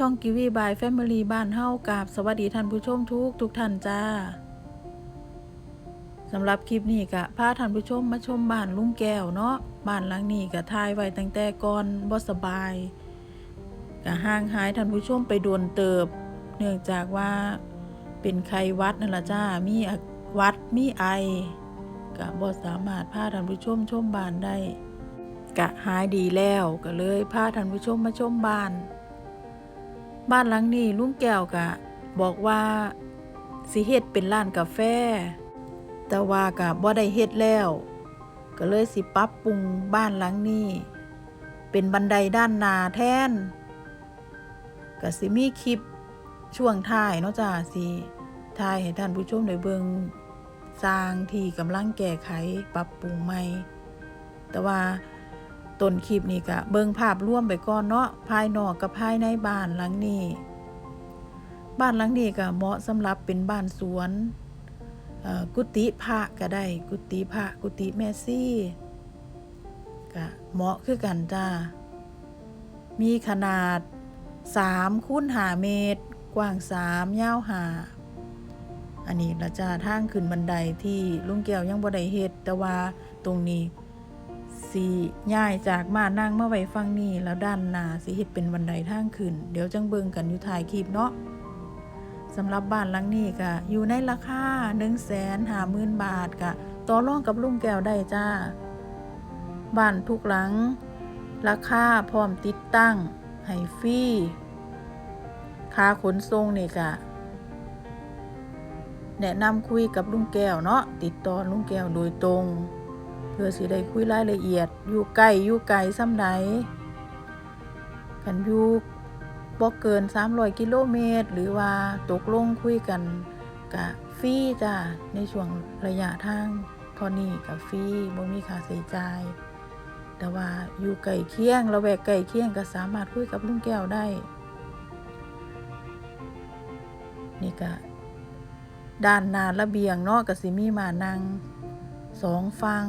ช่องกิวีบายแฟมิลี่บ้านเฮากาบสวัสดีท่านผู้ชมทุกทุกท่านจ้าสำหรับคลิปนี้กะพาท่านผู้ชมมาชมบ้านลุงแก้วเนาะบ้านหลังนี้กะทายไว้ตั้งแต่ก่อนบ่สบายกะห่างหายท่านผู้ชมไปโดนเติบ เนื่องจากว่าเป็นไข้วัดนั่นละจ้ามีวัดมีไอกะบ่สามารถพาท่านผู้ชมชมบ้านได้กะหายดีแล้วก็เลยพาท่านผู้ชมมาชมบ้าน บ้านหลังนี้ลุงแก้วกะบอกว่าสิเฮ็ดเป็นร้านกาแฟ แต่ว่ากะบ่ได้เฮ็ดแล้ว ก็เลยสิปรับปรุงบ้านหลังนี้เป็นบันไดด้านหน้าแทนก็สิมีคลิปช่วงท้ายเนาะจ้าสิท้ายให้ท่านผู้ชมได้เบิ่งสร้างที่กำลังแก้ไขปรับปรุงใหม่ แต่ว่า ต้นคลิปนี่ก็เบิ่งภาพร่วมไปก่อนเนาะภายนอกกับภายในบ้านหลังนี้ บ้านหลังนี้ก็เหมาะสำหรับเป็นบ้านสวนกุฏิพระก็ได้ กุฏิพระกุฏิแม่ซี่ก็เหมาะคือกันจ้า มีขนาด3คูณ5เมตร กว้าง3ยาว5อันนี้ละจ้าทางขึ้นบันไดที่ลุงแก้วยังบ่ได้เฮ็ดแต่ว่าตรงนี้ สีย้ายจากมานั่งมาไว้ฟังนี่แล้วด้านหน้าสิเฮ็ดเป็นบันไดทางขึ้น เดี๋ยวจังเบิ่งกันอยู่ท้ายคลิปเนาะสำหรับบ้านหลังนี้ก็อยู่ในราคา150,000 บาทก็ต่อรองกับลุงแก้วได้จ้า บ้านทุกหลัง ราคาพร้อมติดตั้งให้ฟรีค่าขนส่งนี่ก็แนะนำคุยกับลุงแก้วเนาะติดต่อลุงแก้วโดยตรง เพื่อสิได้คุยรายละเอียด อยู่ใกล้อยู่ไกลซ้ำใดกันอยู่บ่เกิน 300 กิโลเมตร หรือว่าตกลงคุยกันกะฟรีจ้าในช่วงระยะทางเท่านี้กะฟรีบ่มีค่าใช้จ่ายแต่ว่าอยู่ใกล้เคียงระแวกใกล้เคียงก็สามารถคุยกับลุงแก้วได้ นี่ก็ด้านหน้าระเบียงเนาะก็สิมีมานั่งสองฟัง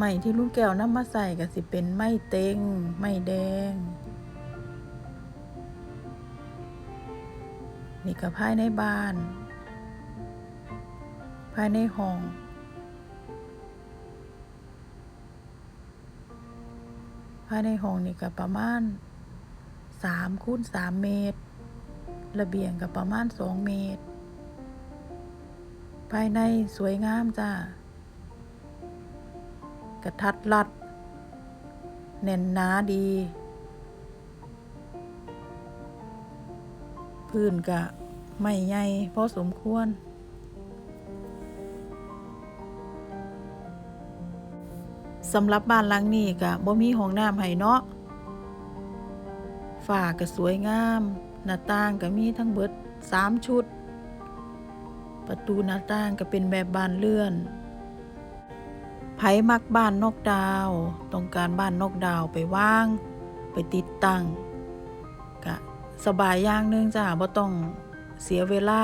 ไม้ที่ลุงแก้วนำมาใส่ก็สิเป็นไม้เต็ง ไม้แดง นี่ก็ภายในบ้าน ภายในห้องภายในห้องนี่ก็ประมาณ3คูณ3เมตร ระเบียงก็ประมาณ 2 เมตร ภายในสวยงามจ้า กระทัดรัด แน่นหนาดี พื้นกะไม่ใหญ่พอสมควร สำหรับบ้านหลังนี้กะบ่มีห้องน้ำให้เนาะฝ้าก็สวยงาม หน้าต่างก็มีทั้งเบิด3ชุด ประตูหน้าต่างก็เป็นแบบบานเลื่อน ไผมักบ้านนกดาว ต้องการบ้านนกดาวไปว่าง ไปติดตั้งกะสบายอย่างนึงจ้าบ่ต้องเสียเวลา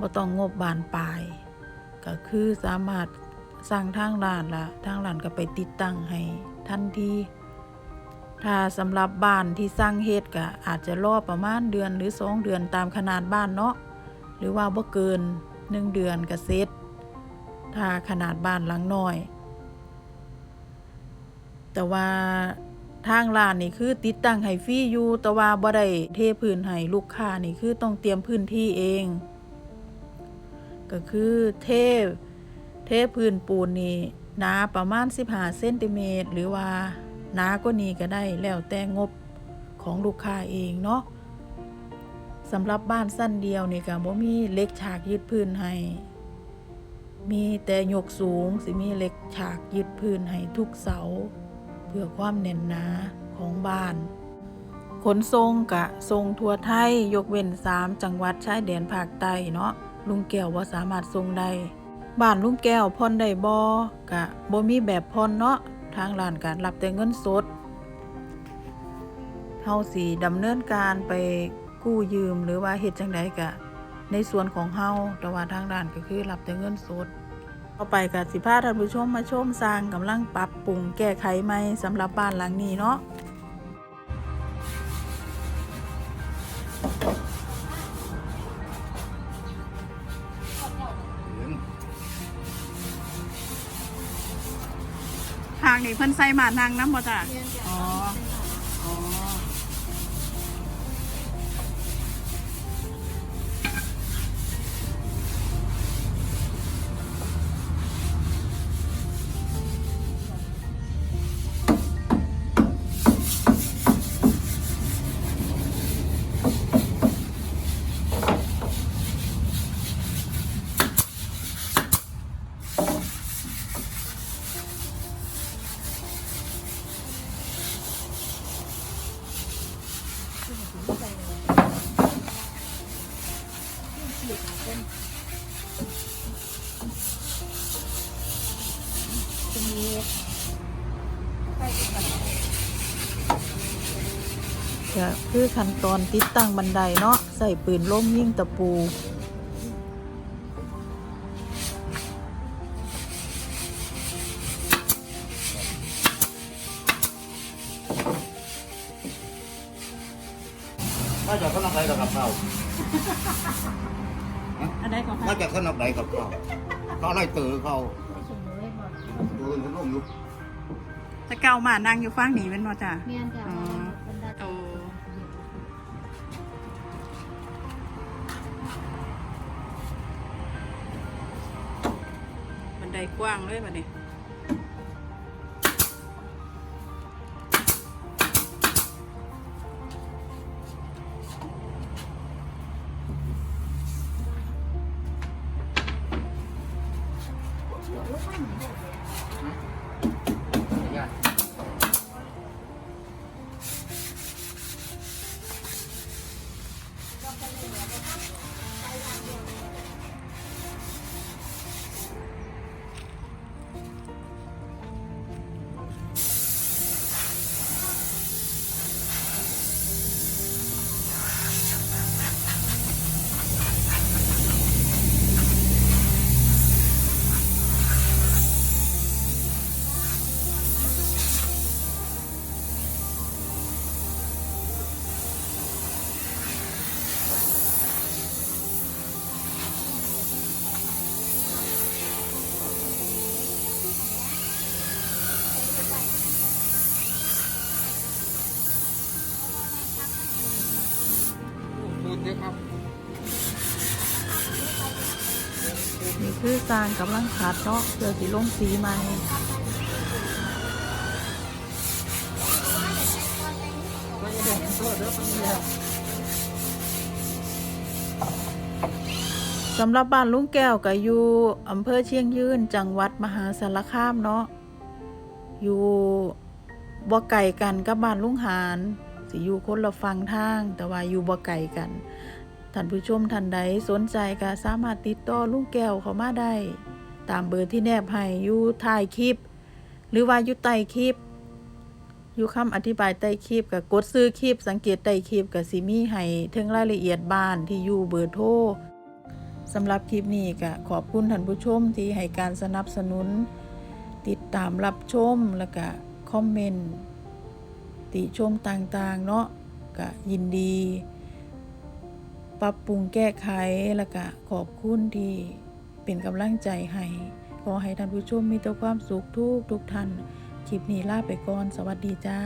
บ่ต้องงบบานปลายก็คือสามารถสั่งทางร้านละทางร้านก็ไปติดตั้งให้ทันทีถ้าสำหรับบ้านที่สร้างเฮ็ดก็อาจจะรอประมาณเดือนหรือ2เดือนตามขนาดบ้านเนาะหรือว่าบ่เกิน1เดือนก็เสร็จถ้าขนาดบ้านหลังน้อย แต่ว่าทางร้านนี่คือติดตั้งให้ฟรีอยู่แต่ว่าบ่ได้เทพื้นให้ลูกค้านี่คือต้องเตรียมพื้นที่เอง ก็คือเทเทพื้นปูนนี่หนาประมาณ 15เซนติเมตรหรือว่าหนากว่านี้ก็ได้แล้วแต่งบของลูกค้าเองเนาะสำหรับบ้านสั้นเดียวนี่ก็บ่มีเหล็กฉากยึดพื้นให้ มีแต่ยกสูงสิมีเหล็กฉากยึดพื้นให้ทุกเสา เพื่อความแน่นหนาของบ้าน ขนส่งกะทรงทั่วไทยยกเว้น3จังหวัดชายแดนภาคใต้เนาะลุงแก้วว่าสามารถส่งได้บ้านลุงแก้วผ่อนได้บ่กะบ่มีแบบผ่อนเนาะทางร้านการรับแต่เงินสดเฮาสิดำเนินการไปกู้ยืมหรือว่าเฮ็ดจังใดกะ ในส่วนของเฮาแต่ว่าทางร้านก็คือรับแต่เงินสด ต่าไปกับสิพาท่านผู้ชมมาชมสร้างกำลังปรับปรุงแก้ไขไหมสำหรับบ้านหลังนี้เนาะทางนี้เพิ่นใส่หมาทางน้ำบ่จ้ะอ๋อ ก็คือขั้นตอนติดตั้งบันไดเนาะใส่ปืนล่มยิงตะปูมาจากข้างนอกไหนกับข้าวอันใดก็มาจากข้างนอกไหนกับข้าวเขาไล่ตือเขาไม่สมรู้เลยบอกตือเขาล่มลุกจะเก่าหมานั่งอยู่ฟังนี่เป็นบ่จ้ะเรียนจา ดกว้างเลยบัดนี้ ดูดิครับนี่คือสร้างกำลังขัดเนาะเพื่อสิลงสีใหม่สำหรับบ้านลุงแก้วก็อยู่อำเภอเชียงยืนจังหวัดมหาสารคามเนาะอยู่บ่ไก่กันกับบ้านลุงหาน สิอยู่คนละฝั่งทาง แต่ว่าอยู่บ่ไก่กันท่านผู้ชมท่านใดสนใจก็สามารถติดต่อลุงแก้วเขามาได้ ตามเบอร์ที่แนบให้อยู่ท้ายคลิป หรือว่าอยู่ใต้คลิป อยู่คำอธิบายใต้คลิปกับกดซื้อคลิป สังเกตใต้คลิปกับสิมีให้ถึงรายละเอียดบ้านที่อยู่เบอร์โทรสำหรับคลิปนี้ก็ขอบคุณท่านผู้ชมที่ให้การสนับสนุน ติดตามรับชมแล้วก็คอมเมนต์ ติชมต่างๆเนาะก็ยินดี ปรับปรุงแก้ไขแล้วก็ขอบคุณที่เป็นกำลังใจให้ขอให้ท่านผู้ชมมีแต่ความสุขทุกทุกท่าน คลิปนี้ลาไปก่อน สวัสดีจ้า